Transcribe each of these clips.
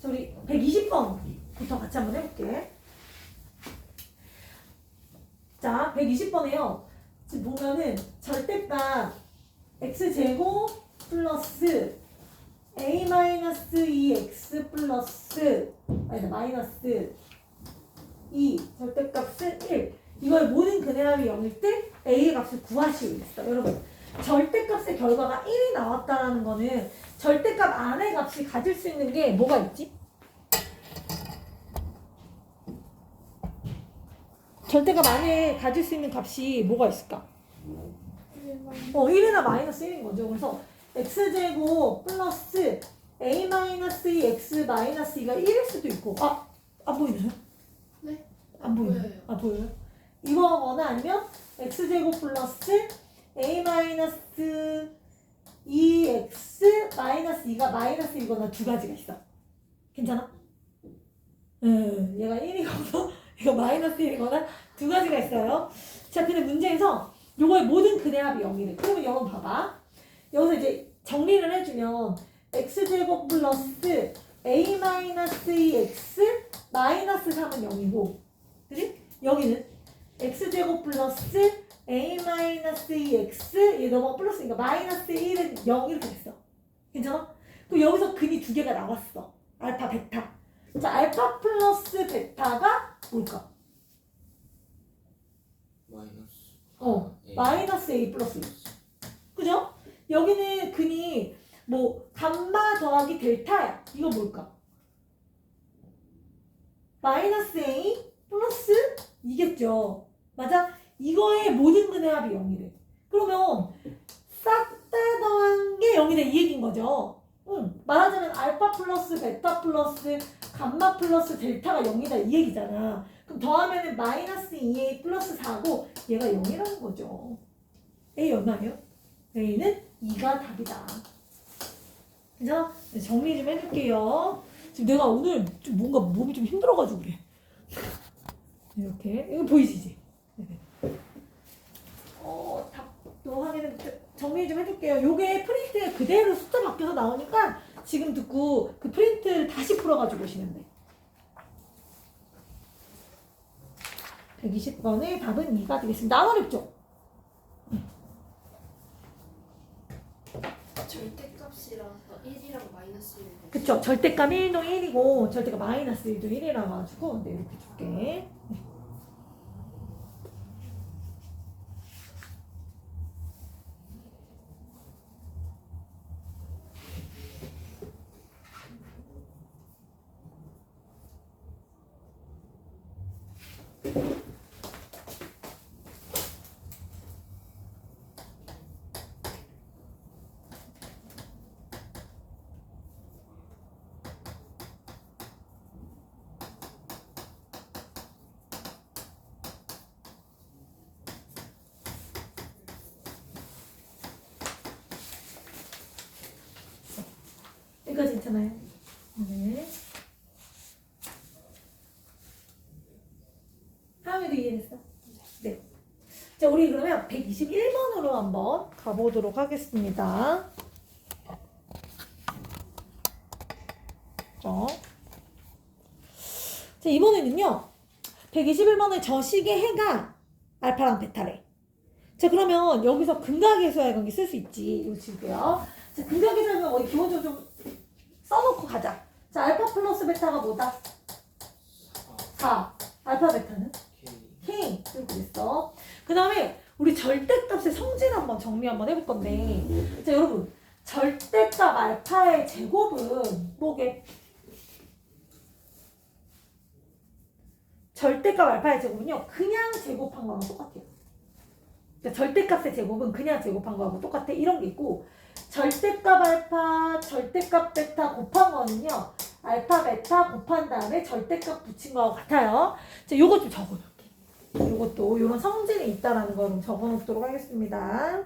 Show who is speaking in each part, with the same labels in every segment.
Speaker 1: 자, 우리 120번부터 같이 한번 해볼게. 자, 120번에요. 지금 보면은 절대값 x제곱 플러스 a 마이너스 2x 플러스 아니다 마이너스 2 절대값은 1 이걸 모든 근해합이 0일 때 a의 값을 구하시오 있어 여러분 절대값의 결과가 1이 나왔다라는 거는 절대값 안의 값이 가질 수 있는 게 뭐가 있지? 절대값 안에 가질 수 있는 값이 뭐가 있을까? 어, 1이나 마이너스 1인 거죠. 그래서 x제곱 플러스 a 마이너스 2 x 마이너스 2가 1일 수도 있고 아, 안 보이나요?
Speaker 2: 네.
Speaker 1: 안?
Speaker 2: 보여요.
Speaker 1: 아, 보여요? 이거거나 아니면 x제곱 플러스 a 마이너스 2x 마이너스 2가 마이너스 1거나 두 가지가 있어. 괜찮아? 음, 얘가 1이거나 이거 마이너스 1이거나 두 가지가 있어요. 자, 근데 문제에서 요거의 모든 근해합이 0이래. 그러면 여러분 봐봐. 여기서 이제 정리를 해주면 x제곱 플러스 a 마이너스 2x 마이너스 3은 0이고 그지? 여기는 x제곱 플러스 a 마이너스 2x 얘 넘어 플러스니까 마이너스 1은 0 이렇게 됐어. 괜찮아? 그럼 여기서 근이 두 개가 나왔어. 알파, 베타. 자, 알파 플러스 베타가 뭘까?
Speaker 3: 마이너스
Speaker 1: 어,
Speaker 3: A.
Speaker 1: 마이너스 a 플러스 1. 그죠? 여기는 근이 뭐 감마 더하기 델타야. 이거 뭘까? 마이너스 a 플러스 이겠죠. 맞아? 이거의 모든 근의 합이 0이래. 그러면 싹 다 더한 게 0이다 이 얘기인 거죠. 응. 말하자면 알파 플러스 베타 플러스 감마 플러스 델타가 0이다 이 얘기잖아. 그럼 더하면 은 마이너스 2a 플러스 4고 얘가 0이라는 거죠. a 얼마예요? a는 2가 답이다. 그죠? 네, 정리 좀 해줄게요. 지금 내가 오늘 좀 뭔가 몸이 좀 힘들어가지고 그래. 이렇게. 이거? 네네. 어, 답도 확인해, 정리 좀 해줄게요. 요게 프린트 그대로 숫자 바뀌어서 나오니까 지금 듣고 그 프린트를 다시 풀어가지고 오시면 돼. 120번의 답은 2가 되겠습니다. 안 어렵죠?
Speaker 2: 절대값이라서 1이랑 마이너스 1.
Speaker 1: 그쵸. 절대값 1도 1이고 절대값 마이너스 1도 1이라 가지고 네, 이렇게 줄게. 네. 여기까지 괜찮아요? 네. 하은이도 이해됐어? 네. 자, 우리 그러면 121번으로 한번 가보도록 하겠습니다. 자, 자 이번에는요. 121번의 저 식의 해가 알파랑 베타래. 자, 그러면 여기서 근각에서의 관계 쓸 수 있지. 이거 지고요. 자, 근각에서는 어디 기본적으로 좀 써놓고 가자. 자, 알파 플러스 베타가 뭐다? 4. 알파 베타는?
Speaker 3: K.
Speaker 1: 이렇게 됐어. 그 다음에 우리 절대값의 성질 한번 정리 한번 해볼 건데. 자, 여러분. 절대값 알파의 제곱은 뭐게? 절대값 알파의 제곱은요. 그냥 제곱한 거랑 똑같아요. 그러니까 절대값의 제곱은 그냥 제곱한 거하고 똑같아. 이런 게 있고 절대값 알파, 절대값 베타 곱한 거는요. 알파, 베타 곱한 다음에 절대값 붙인 거하고 같아요. 자, 요것 좀 적어놓을게. 요것도 요런 성질이 있다라는 걸 적어놓도록 하겠습니다.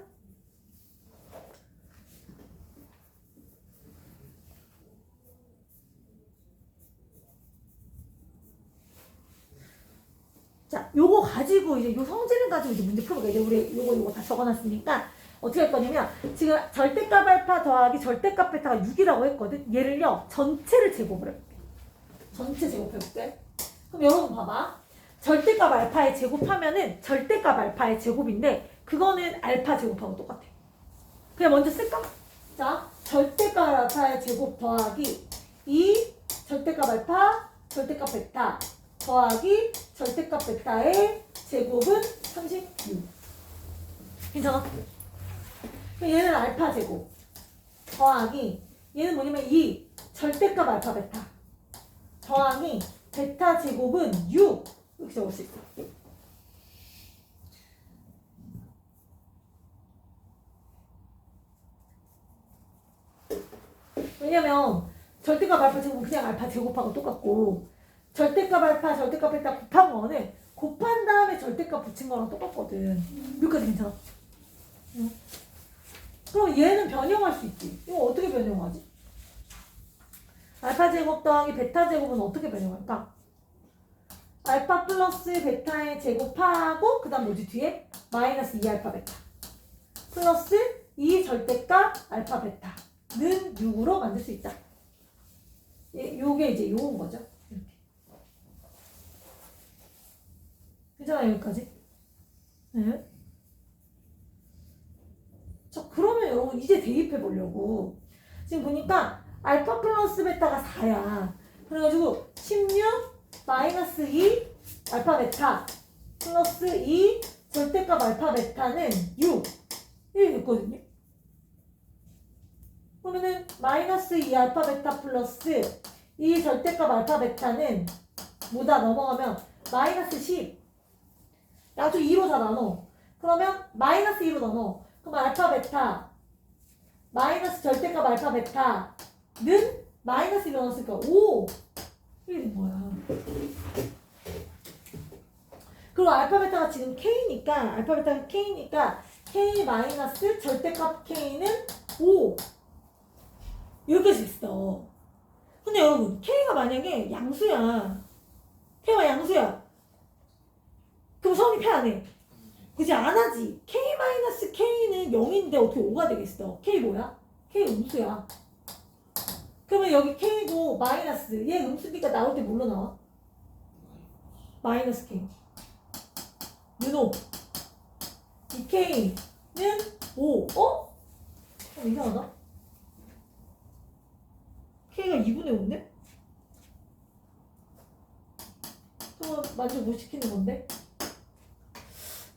Speaker 1: 자, 요거 가지고 이제 요 성질을 가지고 이제 문제 풀어볼게요. 이제 우리 요거 요거 다 적어놨으니까 어떻게 할 거냐면 지금 절대값 알파 더하기 절대값 베타가 6이라고 했거든. 얘를요 전체를 제곱을 해볼게. 전체 제곱해볼게. 그럼 여러분 봐봐. 절대값 알파의 제곱하면은 절대값 알파의 제곱인데 그거는 알파 제곱하고 똑같아. 그냥 먼저 쓸까? 자, 절대값 알파의 제곱 더하기 2 절대값 알파 절대값 베타 더하기 절대값 베타의 제곱은 36. 괜찮아? 얘는 알파 제곱 더하기 얘는 뭐냐면 2 절대값 알파 베타 더하기 베타 제곱은 6 이렇게 적을 수 있어. 왜냐면 절대값 알파 제곱은 그냥 알파 제곱하고 똑같고 절대값 알파 절대값 베타 곱한 거는 곱한 다음에 절대값 붙인 거랑 똑같거든. 여기까지 괜찮아? 응. 그럼 얘는 변형할 수 있지. 이거 어떻게 변형하지? 알파 제곱 더하기 베타 제곱은 어떻게 변형할까? 알파 플러스 베타의 제곱하고 그 다음 뭐지 뒤에? 마이너스 2알파 베타 플러스 2 절대값 알파 베타는 6으로 만들 수 있다. 예, 요게 이제 요건 거죠. 이렇게. 괜찮아 여기까지? 네. 자 그러면 여러분 이제 대입해 보려고 지금 보니까 알파 플러스 베타가 4야. 그래가지고 16 마이너스 2 알파 베타 플러스 2 절대값 알파 베타는 6 이렇게 됐거든요. 그러면은 마이너스 2 알파 베타 플러스 2 절대값 알파 베타는 뭐다 넘어가면 마이너스 10 아주 2로 다 나눠. 그러면 마이너스 2로 나눠. 그럼 알파 베타 마이너스 절대값 알파 베타는 마이너스 1로 나눴으니까 5 이게 된 거야. 그리고 알파 베타가 지금 K니까 알파 베타가 K니까 K 마이너스 절대값 K는 5 이렇게 돼 있어. 근데 여러분 K가 만약에 양수야 K가 양수야 그럼 성립해 안 해? 그지 안 하지. K 마이너스 K는 0인데 어떻게 5가 되겠어? K 뭐야? K 음수야. 그러면 여기 K고 마이너스 얘 음수니까 나올 때 뭘로 나와? 마이너스 K. 누노. 이 K는 5. 어? 어 이상하다. K가 2분의 5인데? 그럼 만족 못 시키는 건데?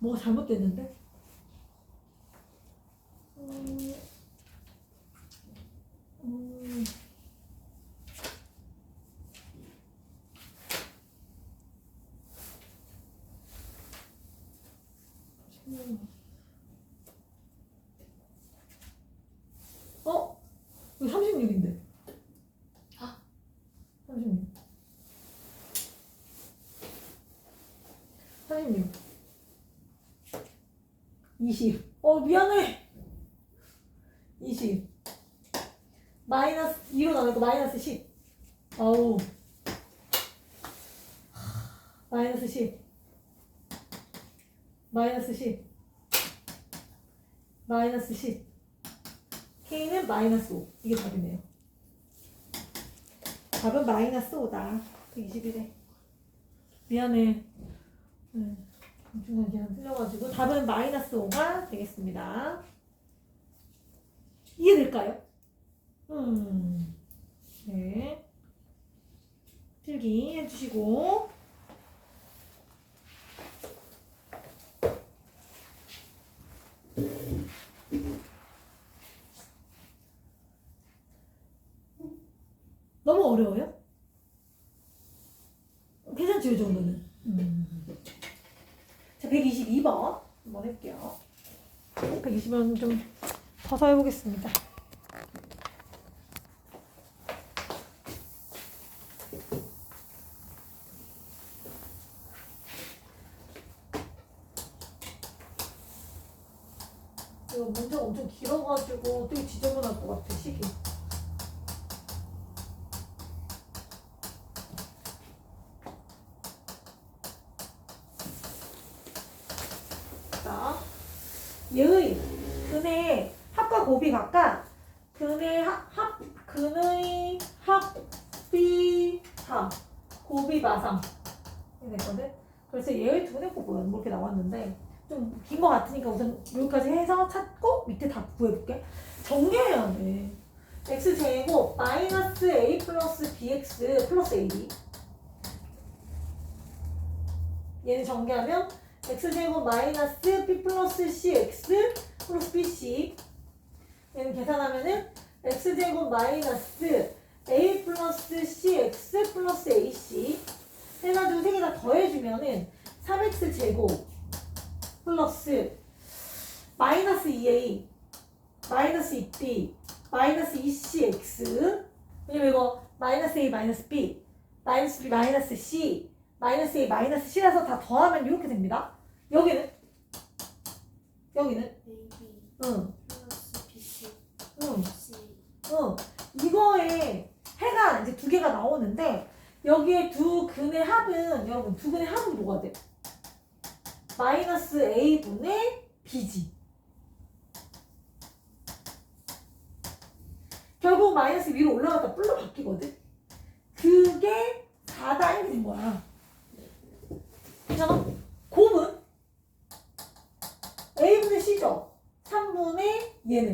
Speaker 1: 뭐가 잘못됐는데? 음, 음. 음. 어? 이거 36인데.
Speaker 2: 아.
Speaker 1: 36. 36. 20. 어, 미안해. 20. 마이너스 2로 나누고 마이너스 10. 아우. 마이너스 10. 마이너스 10. 마이너스 10. K는 마이너스 5. 이게 답이네요. 답은 마이너스 5다. 21에. 미안해. 네. 중간 계산 틀려가지고 답은 마이너스 5가 되겠습니다. 이해될까요? 음, 네. 필기 해주시고 너무 어려워요? 괜찮죠, 이 정도는? 음. 자, 122번 한번 해볼게요. 120번 좀 더서 해보겠습니다. 이거 문제가 엄청 길어가지고 되게 지저분할 것 같아, 시기. 자, 예의, 은혜, 곱이 각각 근의 합, 합 근의 합비함 곱이 이렇게 됐거든. 그래서 얘의 두근의 곱은 뭐 이렇게 나왔는데 좀긴거 같으니까 우선 여기까지 해서 찾고 밑에 답 구해볼게. 정리해야 돼. x 제곱 마이너스 a 플러스 bx 플러스 ab 얘는 전개하면 x제곱 마이너스 b 플러스 cx 플러스 bc 얘는 계산하면은 x제곱 마이너스 a 플러스 cx 플러스 ac 해가지고 세 개 다 더해주면은 3x 제곱 플러스 마이너스 2a 마이너스 2b 마이너스 2cx 왜냐면 이거 마이너스 a 마이너스 b 마이너스 b 마이너스 c 마이너스 a 마이너스 c라서 다 더하면 이렇게 됩니다. 여기는 여기는 응, 응, 응. 이거에 해가 이제 두 개가 나오는데 여기에 두 근의 합은 여러분 두 근의 합은 뭐가 돼? 마이너스 a 분의 b지. 결국 마이너스 위로 올라갔다 뿔로 바뀌거든. 그게 4다 이렇게 된 거야. 괜찮아? 얘는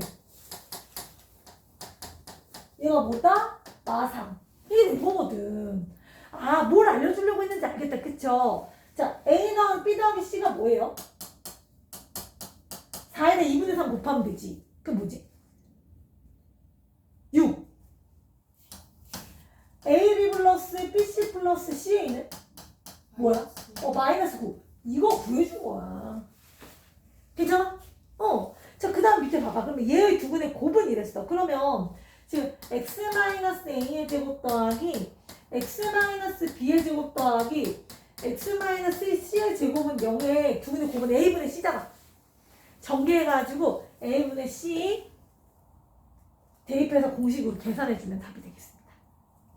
Speaker 1: 얘가 뭐다? 마상. 이게 된 거거든. 아, 뭘 알려주려고 했는지 알겠다. 그쵸? 자, A 더하기 B 더하기 C가 뭐예요? 4에다 2분의 3 곱하면 되지. 그 뭐지? 6. AB 플러스 BC 플러스 CA는? 뭐야? 어, 마이너스 9. 이거 구해준 거야. 괜찮아? 밑에 봐봐. 그러면 얘의 두근의 곱은 이랬어. 그러면 지금 x-a의 제곱 더하기 x-b의 제곱 더하기 x-c의 제곱은 0의 두근의 곱은 a분의 c잖아. 전개해가지고 a분의 c 대입해서 공식으로 계산해주면 답이 되겠습니다.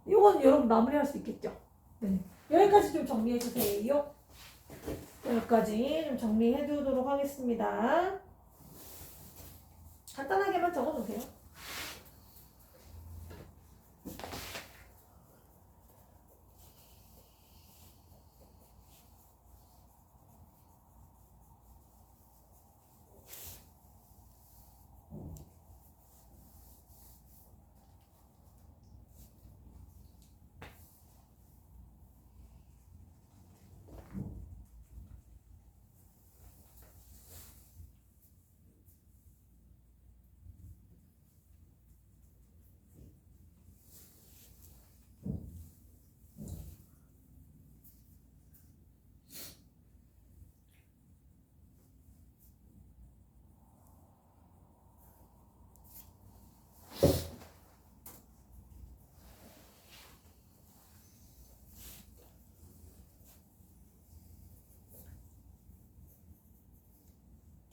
Speaker 1: 이건 여러분 마무리할 수 있겠죠? 네. 여기까지 좀 정리해주세요. 여기까지 좀 정리해두도록 하겠습니다. 간단하게만 적어놓으세요.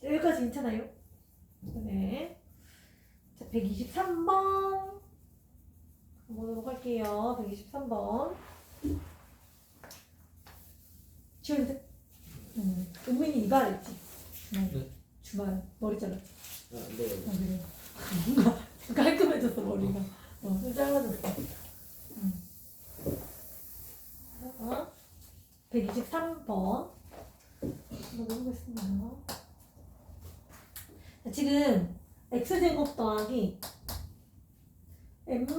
Speaker 1: 여기까지 괜찮아요? 네. 자, 123번. 보도록 할게요. 123번. 지원돼? 음. 은민이 이발 했지? 주말.
Speaker 3: 네.
Speaker 1: 주말. 머리 잘랐지?
Speaker 3: 아, 네.
Speaker 1: 어, 그래. 뭔가 깔끔해졌어, 머리가. 어, 좀 짧아졌어. 음. 어? 123번. 한번 해보겠습니다. 자, 지금 x제곱 더하기 n-5x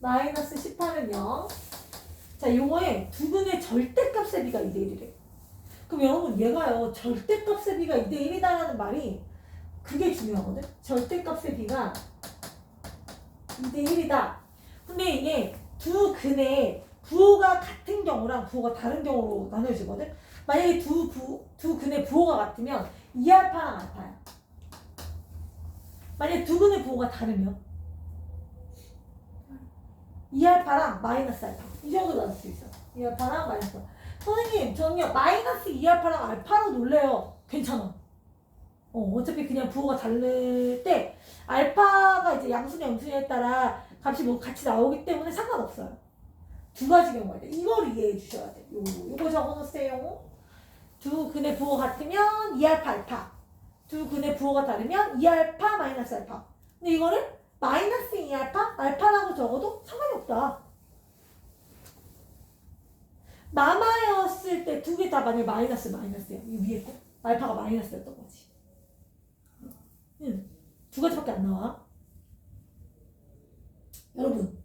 Speaker 1: 마이너스 10하면 0. 자, 요거에 두근의 절대값의 비가 2대1이래. 그럼 여러분 얘가요 절대값의 비가 2대1이다라는 말이 그게 중요하거든. 절대값의 비가 2대1이다. 근데 이게 두 근의 부호가 같은 경우랑 부호가 다른 경우로 나눠지거든. 만약에 두, 부, 두 근의 부호가 같으면 2알파랑 알파야. 만약에 두 근의 부호가 다르면 2알파랑 마이너스 알파. 이 정도 나눌 수 있어. 2알파랑 마이너스 알파. 선생님, 저는요, 마이너스 2알파랑 알파로 놀래요. 괜찮아. 어, 어차피 그냥 부호가 다를 때, 알파가 이제 양수냐 영수냐에 따라 값이 뭐 같이 나오기 때문에 상관없어요. 두 가지 경우가 있다. 이걸 이해해 주셔야 돼. 요, 요거 적어 놓으세요. 두 근의 부호 같으면 2알파 알파. 두 근의 부호가 다르면 2알파 마이너스 알파. 근데 이거는 마이너스 2알파, 알파라고 적어도 상관이 없다. 마마였을 때 두 개 다 만약 마이너스 마이너스야. 이 위에 거. 알파가 마이너스였던 거지. 응. 두 가지밖에 안 나와. 여러분,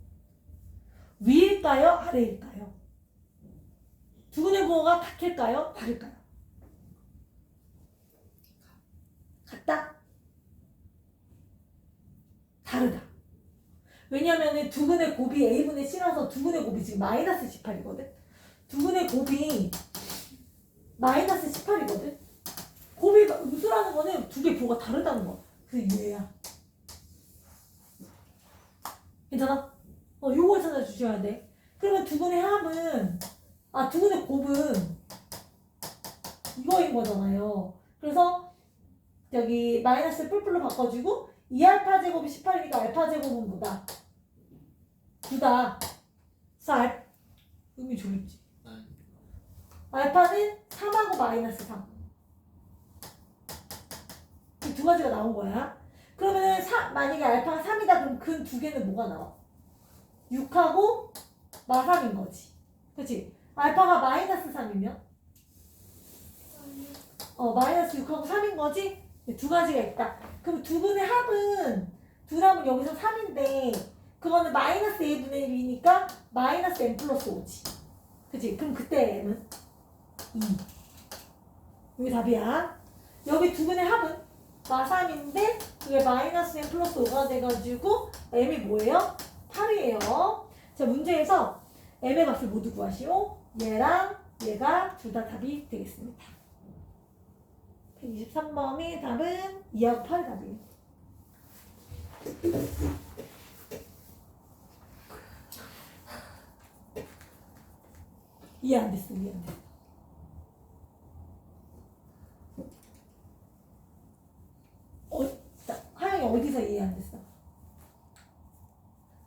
Speaker 1: 위일까요? 아래일까요? 두 근의 부호가 같을까요? 다를까요? 같다? 다르다. 왜냐면은 두 근의 곱이 A분의 C라서 두 근의 곱이 지금 마이너스 18이거든? 두 근의 곱이 마이너스 18이거든? 곱이 음수라는 거는 두 개 부호가 다르다는 거. 그게 유예야. 괜찮아? 어, 요걸 찾아주셔야 돼. 그러면 두 근의 합은, 아, 두 근의 곱은 이거인 거잖아요. 그래서 여기 마이너스 뿔뿔로 바꿔주고 2알파 제곱이 18이니까 알파 제곱은 뭐다? 9다. 그래서 알, 좋겠지.
Speaker 3: 아니
Speaker 1: 알파는 3하고 마이너스 3. 이 두 가지가 나온 거야. 그러면 사, 만약에 알파가 3이다 그럼 근 두 개는 뭐가 나와? 6하고 마3인 거지. 그치? 알파가 마이너스 3이면? 어, 마이너스 6하고 3인 거지? 두 가지가 있다. 그럼 두 분의 합은, 두 합은 여기서 3인데, 그거는 마이너스 a분의 1이니까 마이너스 n 플러스 5지. 그치? 그럼 그때 m은 2. 이게 답이야. 여기 두 분의 합은 마3인데, 그게 마이너스 n 플러스 5가 돼가지고, m이 뭐예요? 8이에요. 자, 문제에서 m의 값을 모두 구하시오. 얘랑 얘가 둘 다 답이 되겠습니다. 123번의 답은 2하고 8이 답이에요. 이해 안 됐어, 이해 안 됐어. 어, 자, 하영이 어디서 이해 안 됐어?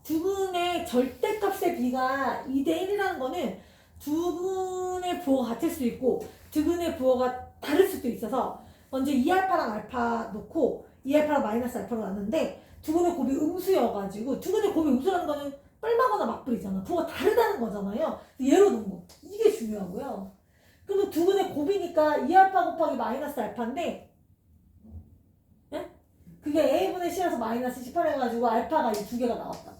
Speaker 1: 두 분의 절대값의 비가 2대 1이라는 거는 두 분의 부호가 같을 수 있고 두 분의 부호가 다를 수도 있어서 먼저 2알파랑 알파 놓고 2알파랑 마이너스 알파로 놨는데 두 분의 곱이 음수여가지고 두 분의 곱이 음수라는 거는 뻘마거나 맞불이잖아. 부호가 다르다는 거잖아요. 예로 놓은 거. 이게 중요하고요. 그러면 두 분의 곱이니까 2알파 곱하기 마이너스 알파인데 예? 그게 A분의 C라서 마이너스 18 해가지고 알파가 이 두 개가 나왔다.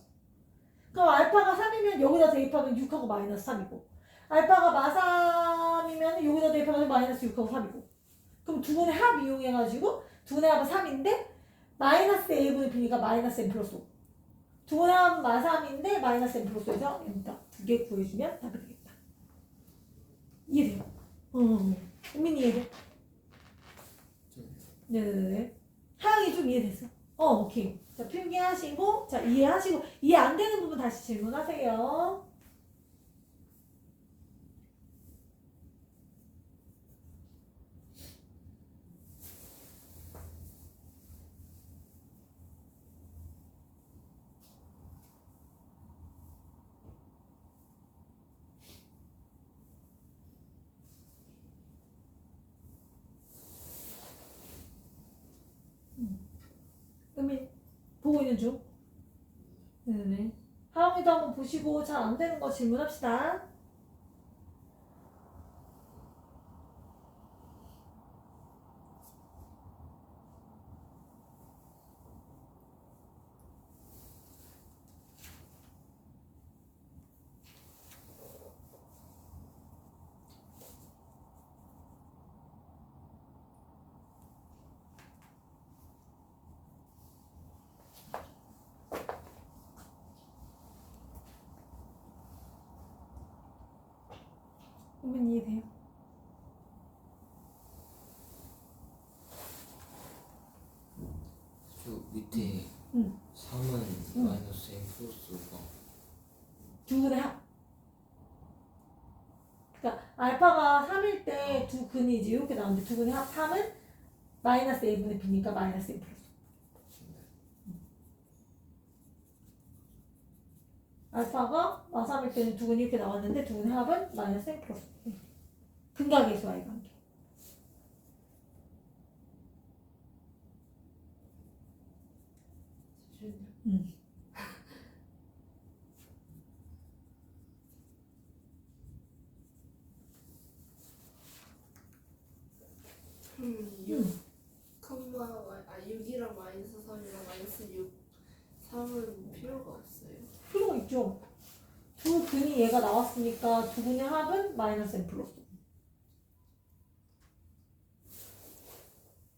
Speaker 1: 그럼 알파가 3이면 여기다 대입하면 6하고 마이너스 3이고 알파가 마3이면 여기다 대입하면 마이너스 6하고 3이고 그럼 두 분의 합 이용해가지고 두 분의 합은 3인데 마이너스 a분의 b니까 마이너스 n 플러스 5. 두 분의 합은 마 3인데 마이너스 n 플러스 5에서 n다 두 개 구해주면 답이 되겠다. 이해돼요? 어, 민이 이해돼? 네네네. 하영이 좀 이해됐어? 어, 오케이. 자, 필기하시고, 자, 이해하시고, 이해 안 되는 부분 다시 질문하세요. 은민, 보고 있는 중? 네네. 하영이도 한번 보시고 잘 안 되는 거 질문합시다. 은민 이해돼요?
Speaker 3: 저 밑에
Speaker 1: 응.
Speaker 3: 3은
Speaker 1: 응.
Speaker 3: 마이너스 n 플러스 5가
Speaker 1: 두 근의 합. 그러니까 알파가 3일 때 두 근이 이제 이렇게 나오는데 두 근의 합 3은 마이너스 a분의 b니까 마이너스 a 플러스. 알파가 마삼일 때는 두근이 이렇게 나왔는데 두 분의 합은 마이너스 n 플러스 근각계수 와의 관계.
Speaker 2: 음. 음, 6,
Speaker 1: 음.
Speaker 2: 컴마, 아, 6이랑 마이너스 3이랑 마이너스 6, 3은 필요가 없어.
Speaker 1: 있죠. 두 근이 얘가 나왔으니까 두 근의 합은 마이너스 n 플러스.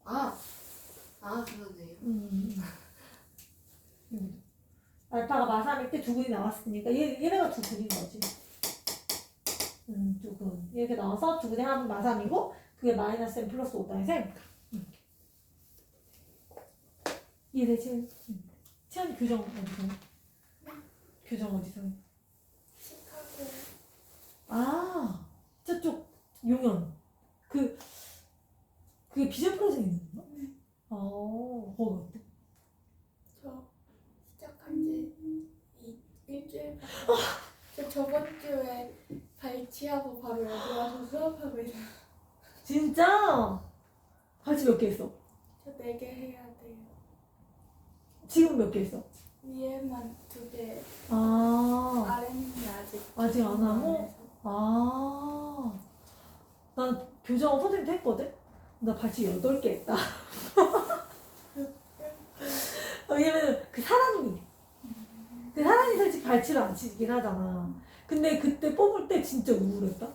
Speaker 2: 아! 아, 그러네요.
Speaker 1: 음. 음. 알파가 마삼일 때 두 근이 나왔으니까 얘, 얘네가 두 근인 거지. 음, 두 근. 이렇게 나와서 두 근의 합은 마삼이고 그게 마이너스 n 플러스 5다해서 음. 이해되지? 음. 채연 교정 어디서? 해? 교정 어디서? 해?
Speaker 2: 시카고.
Speaker 1: 아, 저쪽 용연. 그 그게 비전 프로젝트 있는 건가? 어, 거기 어때?
Speaker 4: 저 시작한 지 이- 일주일 저 저번 주에 발치하고 바로 여기 와서 수업하고 있어요.
Speaker 1: 진짜? 발치 몇 개 했어?
Speaker 4: 저 네 개 해야 돼요.
Speaker 1: 지금 몇 개 했어?
Speaker 4: 위에만 두 개,
Speaker 1: 아,
Speaker 4: 아래는 아직
Speaker 1: 아직 안 하고? 아. 난 교정 선생님도 했거든? 나 발치 8개 했다. 왜냐면 그 사람이, 그 사람이 솔직히 발치를 안 치긴 하잖아. 근데 그때 뽑을 때 진짜 우울했다.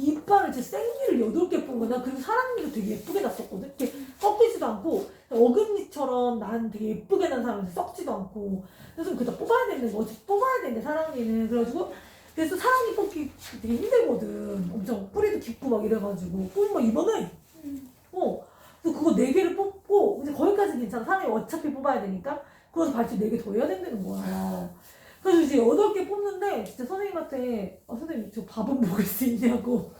Speaker 1: 이빨을 진짜 생기를 8개 뽑은 거야. 나 그리고 사람니도 되게 예쁘게 났었거든? 이렇게 꺾이지도 않고, 어금니처럼 난 되게 예쁘게 난 사람인데 썩지도 않고. 그래서 그다 뽑아야 되는 거, 어차피 뽑아야 되는데, 사랑니는. 그래가지고, 그래서 사랑니 뽑기 되게 힘들거든. 엄청 뿌리도 깊고 막 이래가지고. 뽑으면 이번에,
Speaker 4: 음.
Speaker 1: 어. 그래서 그거 4개를 뽑고, 이제 거기까지 괜찮아. 사람이 어차피 뽑아야 되니까. 그래서 발치 4개 더 해야 된다는 거야. 그래서 이제 8개 뽑는데, 진짜 선생님한테, 아, 선생님, 저 밥은 먹을 수 있냐고.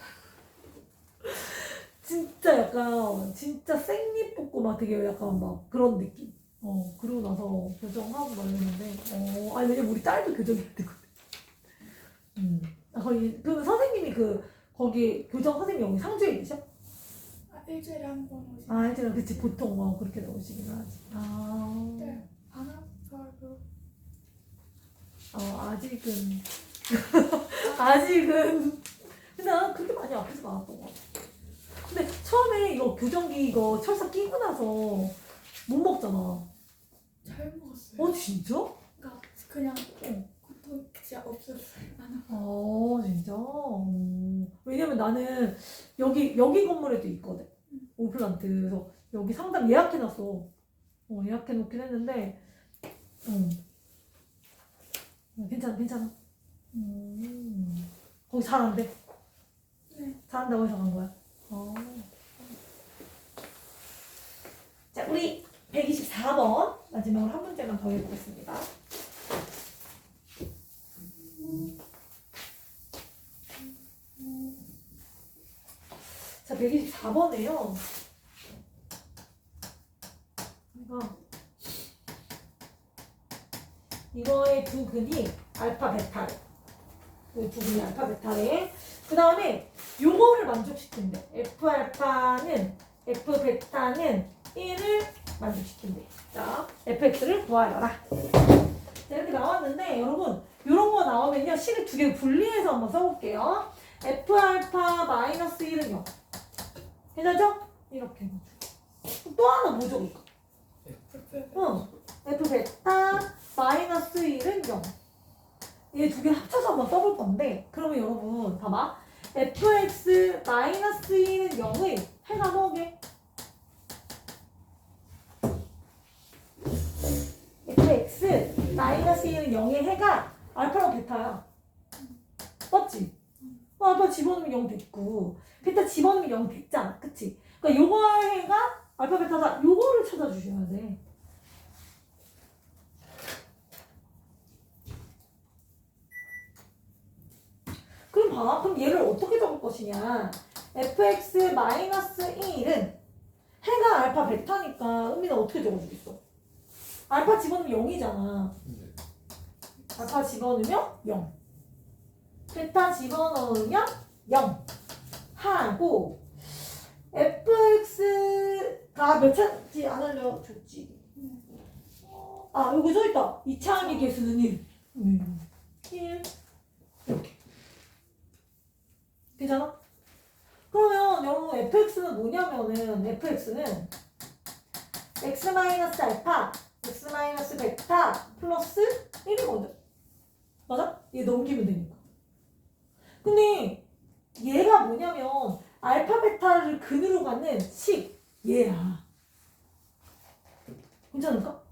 Speaker 1: 진짜 약간, 진짜 생잎 뽑고 막 되게 약간 막 그런 느낌. 어, 그러고 나서 교정하고 막 이랬는데, 어, 아니, 왜냐면 우리 딸도 교정해야 되거든. 음. 아, 거기, 그 선생님이 그, 거기 교정 선생님이 여기 상주에 계셔?
Speaker 4: 아, 일주일에 한 번 오시고
Speaker 1: 아, 이제는 그치, 보통 뭐 그렇게 나오시긴 하지. 아.
Speaker 4: 네. 안 아파도
Speaker 1: 어, 아직은. 아직은. 근데 나는 그렇게 많이 아프지 않았던 것 같아. 근데 처음에 이거 교정기 이거 철사 끼고 나서 못 먹잖아.
Speaker 4: 잘 먹었어요.
Speaker 1: 어, 진짜?
Speaker 4: 그러니까 그냥
Speaker 1: 어.
Speaker 4: 고통 진짜 없었어요. 안 아파.
Speaker 1: 어, 진짜? 어. 왜냐면 나는 여기, 여기 건물에도 있거든. 오플란트. 그래서 여기 상담 예약해놨어. 어, 예약해놓긴 했는데, 응. 어, 괜찮아, 괜찮아. 음. 거기 잘한대.
Speaker 4: 네.
Speaker 1: 잘한다고 해서 간 거야. 어. 자, 우리 124번 마지막으로 한 문제만 더 해보겠습니다. 자, 124번에요. 이거 이거의 두 근이 알파 베타래. 이두 근이 알파 베타래. 그 다음에 요거를 만족시킨대. F 알파는 F 베타는 1을 만족시킨대. 자, fx를 구하여라. 자, 이렇게 나왔는데 여러분 이런 거 나오면요 식을 두 개 분리해서 한번 써볼게요. f 알파 마이너스 1은 0. 괜찮죠? 이렇게. 또 하나 뭐죠? 응. f 베타 마이너스 1은 0. 얘 두 개 합쳐서 한번 써볼 건데 그러면 여러분 봐봐. fx 마이너스 1은 0의 해가 뭐게? fx 마이너스 1은 0의 해가 알파랑 베타야. 맞지? 어, 알파 집어넣으면 0 됐고 베타 집어넣으면 0 됐잖아. 그치? 그러니까 요거의 해가 알파 베타다. 요거를 찾아주셔야 돼. 봐. 그럼 얘를 어떻게 적을 것이냐. fx 마이너스 1은 해가 알파 베타니까 은미는 어떻게 적어주겠어? 알파 집어넣으면 0이잖아.
Speaker 3: 네.
Speaker 1: 알파 집어넣으면 0. 베타 집어넣으면 0. 하고 fx가 몇 차인지 안 알려줬지. 어, 아 여기 써있다. 이차함의 개수는 1. 음. 1 이렇게. 괜찮아? 그러면 여러분 fx는 뭐냐면은 fx는 x 마이너스 알파 x 마이너스 베타 플러스 1이거든. 맞아? 얘 넘기면 되니까. 근데 얘가 뭐냐면 알파 베타를 근으로 갖는 식 얘야. 괜찮을까?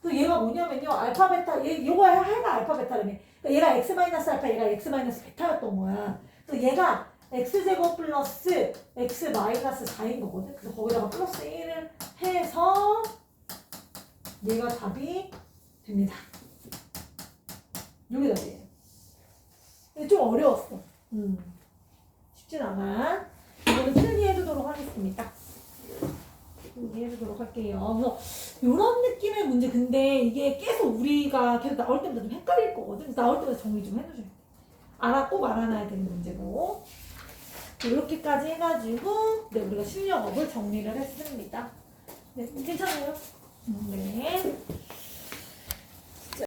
Speaker 1: 그 얘가 뭐냐면요 알파 베타 얘 요거 해가 알파 베타라며. 그러니까 얘가 x 마이너스 알파 얘가 x 마이너스 베타였던 거야. 그래서 얘가 x 제곱 플러스 x 마이너스 4인 거거든. 그래서 거기다가 플러스 1을 해서 얘가 답이 됩니다. 여기 답이에요. 근데 좀 어려웠어. 음. 쉽진 않아. 이거는 틀니 해두도록 하겠습니다. 틀니 해두도록 할게요. 그래서 이런 느낌의 문제. 근데 이게 계속 우리가 계속 나올 때마다 좀 헷갈릴 거거든. 나올 때마다 정리 좀 돼. 알아, 꼭 알아놔야 되는 문제고. 이렇게까지 해가지고, 네, 우리가 실력업을 정리를 했습니다. 네, 괜찮아요? 음, 네.